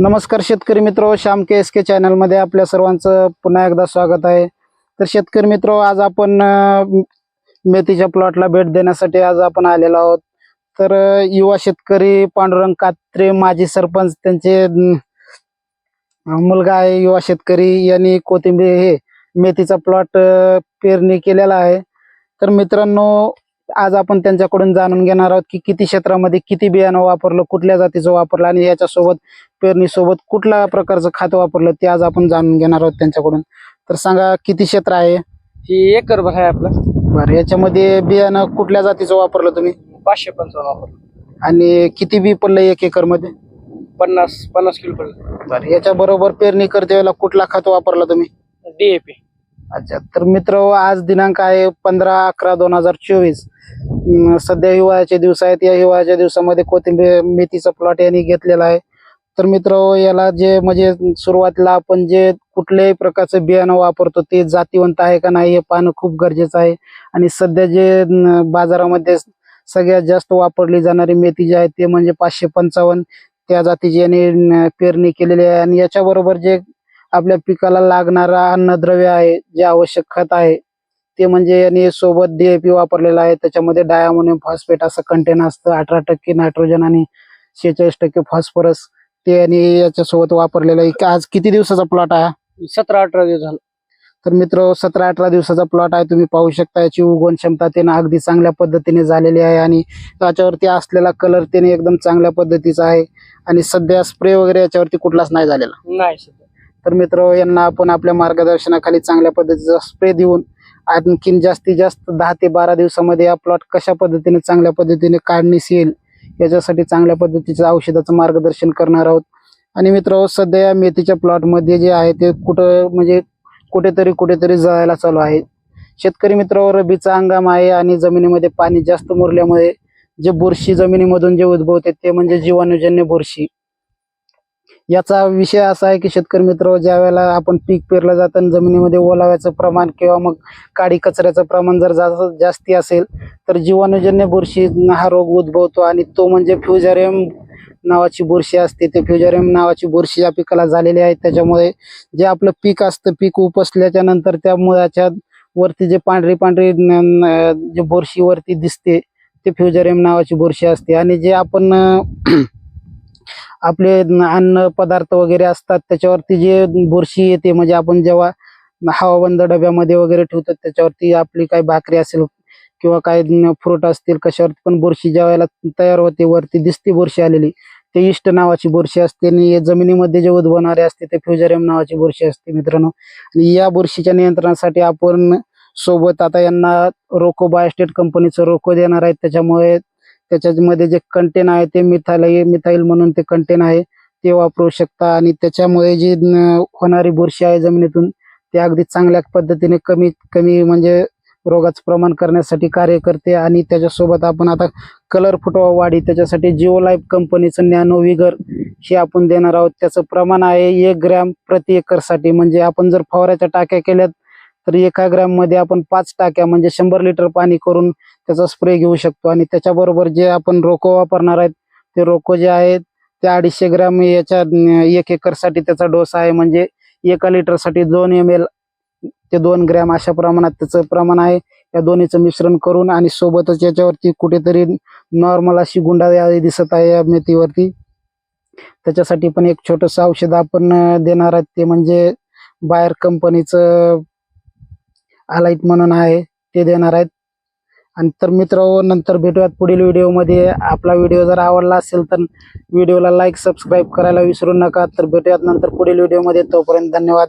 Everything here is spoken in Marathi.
नमस्कार शेतकरी मित्र श्याम के एस के चॅनलमध्ये आपल्या सर्वांचं पुन्हा एकदा स्वागत आहे. तर शेतकरी मित्र आज आपण मेथीच्या प्लॉटला भेट देण्यासाठी आज आपण आलेलो आहोत. तर युवा शेतकरी पांडुरंग कात्रे माजी सरपंच त्यांचे मुलगा आहे युवा शेतकरी यांनी कोथिंबीर हे मेथीचा प्लॉट पेरणी केलेला आहे. तर मित्रांनो आज आपण त्यांच्याकडून जाणून घेणार आहोत की किती क्षेत्रामध्ये किती बियाणं वापरलं कुठल्या जातीचं वापरलं आणि याच्यासोबत पेरणीसोबत कुठल्या प्रकारचं खत वापरलं ते आज आपण जाणून घेणार आहोत त्यांच्याकडून. तर सांगा किती क्षेत्र आहे? ही एकर भर आहे आपला. बरं याच्यामध्ये बियाणं कुठल्या जातीचं वापरलं तुम्ही? पाचशे पंचावन्न वापर आणि किती बी पडलं एक एकरमध्ये पन्नास पन्नास किलो पडलं. बरं याच्या बरोबर पेरणी करते वेळेला कुठला खत वापरला तुम्ही? डीएपी अच्छा तर मित्र आज दिनांक आहे पंधरा अकरा दोन हजार चोवीस. सध्या हिवाळ्याचे दिवस आहेत. या हिवाळ्याच्या दिवसामध्ये कोथिंबीर मेथीचा प्लॉट यांनी घेतलेला आहे. तर मित्र याला जे म्हणजे सुरुवातीला आपण जे कुठल्याही प्रकारचं बियाणं वापरतो ते जातीवंत आहे का नाही हे पाहणं खूप गरजेचं आहे. आणि सध्या जे बाजारामध्ये सगळ्यात जास्त वापरली जाणारी मेथी जी आहे ते म्हणजे पाचशे पंचावन्न. त्या जातीची यांनी पेरणी केलेली आहे. आणि याच्याबरोबर जे आपल्या पिकाला लागणारा अन्नद्रव्य आहे जे आवश्यक खत आहे ते म्हणजे यांनी सोबत डीएपी वापरलेला आहे. त्याच्यामध्ये डायमोनियम फॉस्फेट असं कंटेन असतं. अठरा टक्के नायट्रोजन आणि शेहेचाळीस टक्के फॉस्फरस ते यांनी याच्यासोबत वापरलेलं आहे. आज किती दिवसाचा प्लॉट आहे सतरा अठरा दिवस झालं. तर मित्र सतरा अठरा दिवसाचा प्लॉट आहे. तुम्ही पाहू शकता याची उगवण क्षमता त्याने अगदी चांगल्या पद्धतीने झालेली आहे आणि त्याच्यावरती असलेला कलर त्याने एकदम चांगल्या पद्धतीचा आहे. आणि सध्या स्प्रे वगैरे याच्यावरती कुठलाच नाही झालेला. नाही सध्या. तर मित्र यांना आपण आपल्या मार्गदर्शनाखाली चांगल्या पद्धतीचा स्प्रे देऊन आणखीन जास्तीत जास्त दहा ते बारा दिवसामध्ये हा प्लॉट कशा पद्धतीने चांगल्या पद्धतीने काढणीस येईल याच्यासाठी चांगल्या पद्धतीचं औषधाचं मार्गदर्शन करणार आहोत. आणि मित्र सध्या या मेथीच्या प्लॉटमध्ये जे आहे ते कुठं म्हणजे कुठेतरी कुठेतरी जळायला चालू आहे. शेतकरी मित्र रबीचा हंगाम आहे आणि जमिनीमध्ये पाणी जास्त मुरल्यामुळे जे बुरशी जमिनीमधून जे उद्भवते ते म्हणजे जीवाणूजन्य बुरशी. याचा विषय असा आहे की शेतकरी मित्र ज्या वेळेला आपण पीक पेरलं जातं जमिनीमध्ये ओलाव्याचं प्रमाण किंवा मग काडी कचऱ्याचं प्रमाण जर जास्त जास्ती असेल तर जीवाणूजन्य बुरशी हा रोग उद्भवतो आणि तो म्हणजे फ्युजारियम नावाची बुरशी असते. ते फ्युजारियम नावाची बुरशी या पिकाला झालेली आहे. त्याच्यामुळे जे आपलं पीक असतं पीक उपसल्याच्या नंतर त्या मुळाच्या वरती जे पांढरी पांढरी न- जे बुरशी वरती दिसते ते फ्युजारियम नावाची बुरशी असते. आणि जे आपण आपले अन्न पदार्थ वगैरे असतात त्याच्यावरती जे बुरशी येते म्हणजे आपण जेव्हा हवाबंद डब्यामध्ये वगैरे ठेवतो त्याच्यावरती आपली काही भाकरी असेल किंवा काय फ्रूट असतील कशावरती पण बुरशी ज्या वेळेला तयार होते वरती दिसते बुरशी आलेली ते इष्ट नावाची बुरशी असते आणि जमिनीमध्ये जे उद्भवणारे असते ते फ्युजरियम नावाची बुरशी असते मित्रांनो. आणि या बुरशीच्या नियंत्रणासाठी आपण सोबत आता यांना रोको बायोस्टेट कंपनीचं रोको देणार आहेत त्याच्यामुळे त्याच्यामध्ये जे कंटेन आहे ते मिथाईल मिथाईल म्हणून ते कंटेन आहे ते वापरू शकता. आणि त्याच्यामुळे जी होणारी बुरशी आहे जमिनीतून ते अगदी चांगल्या पद्धतीने कमी कमी म्हणजे रोगाचं प्रमाण करण्यासाठी कार्य करते. आणि त्याच्यासोबत आपण आता कलर फुटवा वाढी त्याच्यासाठी जिओ लाईफ कंपनीचं नॅनो विगर हे आपण देणार आहोत. त्याचं प्रमाण आहे एक ग्रॅम प्रति एकरसाठी. म्हणजे आपण जर फवाऱ्याच्या टाक्या केल्यात तर एका ग्रॅममध्ये आपण पाच टाक्या म्हणजे शंभर लिटर पाणी करून त्याचा स्प्रे घेऊ शकतो. आणि त्याच्याबरोबर जे आपण रोको वापरणार आहेत ते रोको जे आहेत ते अडीचशे ग्रॅम याच्या एक एकरसाठी त्याचा डोस आहे. म्हणजे एका लिटरसाठी दोन एम एल ते दोन ग्रॅम अशा प्रमाणात त्याचं प्रमाण आहे. या दोन्हीचं मिश्रण करून आणि सोबतच याच्यावरती कुठेतरी नॉर्मल अशी गुंडाळी दिसत आहे या मेथीवरती. त्याच्यासाठी पण एक छोटंसं औषध आपण देणार आहेत ते म्हणजे बायर कंपनीचं हायलाईट म्हणून आहे ते देणार आहेत. आणि तर मित्र नंतर भेटूयात पुढील व्हिडिओमध्ये. आपला व्हिडिओ जर आवडला असेल तर व्हिडिओला लाईक सबस्क्राईब करायला विसरू नका. तर भेटूयात नंतर पुढील व्हिडिओमध्ये. तोपर्यंत धन्यवाद.